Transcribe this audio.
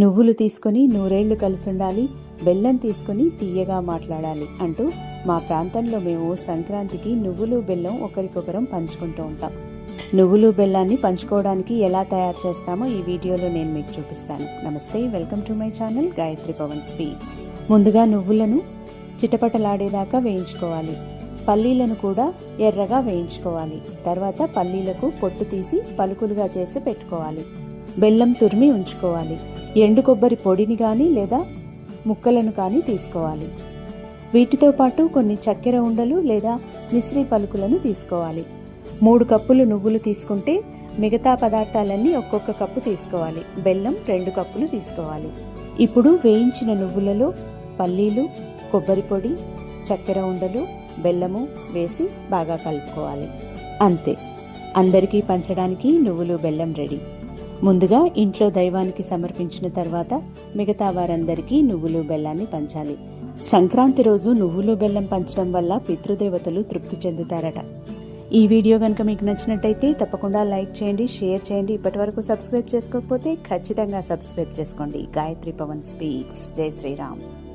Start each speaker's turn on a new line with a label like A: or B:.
A: నువ్వులు తీసుకొని నూరేళ్ళు కలిసుండాలి బెల్లం తీసుకొని తీయగా మాట్లాడాలి అంటూ మా ప్రాంతంలో మేము సంక్రాంతికి నువ్వులు బెల్లం ఒకరికొకరం పంచుకుంటూ ఉంటాం. నువ్వులు బెల్లాన్ని పంచుకోవడానికి ఎలా తయారు చేస్తామో ఈ వీడియోలో నేను మీకు చూపిస్తాను. నమస్తే welcome to my channel Gayathri Pawan sweets. ముందుగా నువ్వులను చిటపటలాడేదాకా వేయించుకోవాలి. పల్లీలను కూడా ఎర్రగా వేయించుకోవాలి. తర్వాత పల్లీలకు పొట్టు తీసి పలుకులుగా చేసి పెట్టుకోవాలి. బెల్లం తురిమి ఉంచుకోవాలి. ఎండు కొబ్బరి పొడిని కానీ లేదా ముక్కలను కానీ తీసుకోవాలి. వీటితో పాటు కొన్ని చక్కెర ఉండలు లేదా మిశ్రీ పలుకులను తీసుకోవాలి. మూడు కప్పులు నువ్వులు తీసుకుంటే మిగతా పదార్థాలన్నీ ఒక్కొక్క కప్పు తీసుకోవాలి. బెల్లం రెండు కప్పులు తీసుకోవాలి. ఇప్పుడు వేయించిన నువ్వులలో పల్లీలు కొబ్బరి పొడి చక్కెర ఉండలు బెల్లము వేసి బాగా కలుపుకోవాలి. అంతే. అందరికీ పంచడానికి నువ్వులు బెల్లం రెడీ. ముందుగా ఇంట్లో దైవానికి సమర్పించిన తర్వాత మిగతా వారందరికీ నువ్వులు బెల్లాన్ని పంచాలి. సంక్రాంతి రోజు నువ్వులు బెల్లం పంచడం వల్ల పితృదేవతలు తృప్తి చెందుతారట. ఈ వీడియో కనుక మీకు నచ్చినట్టయితే తప్పకుండా లైక్ చేయండి షేర్ చేయండి. ఇప్పటి వరకు సబ్స్క్రైబ్ చేసుకోకపోతే ఖచ్చితంగా సబ్స్క్రైబ్ చేసుకోండి. గాయత్రి పవన్ స్పీక్స్. జై శ్రీరామ్.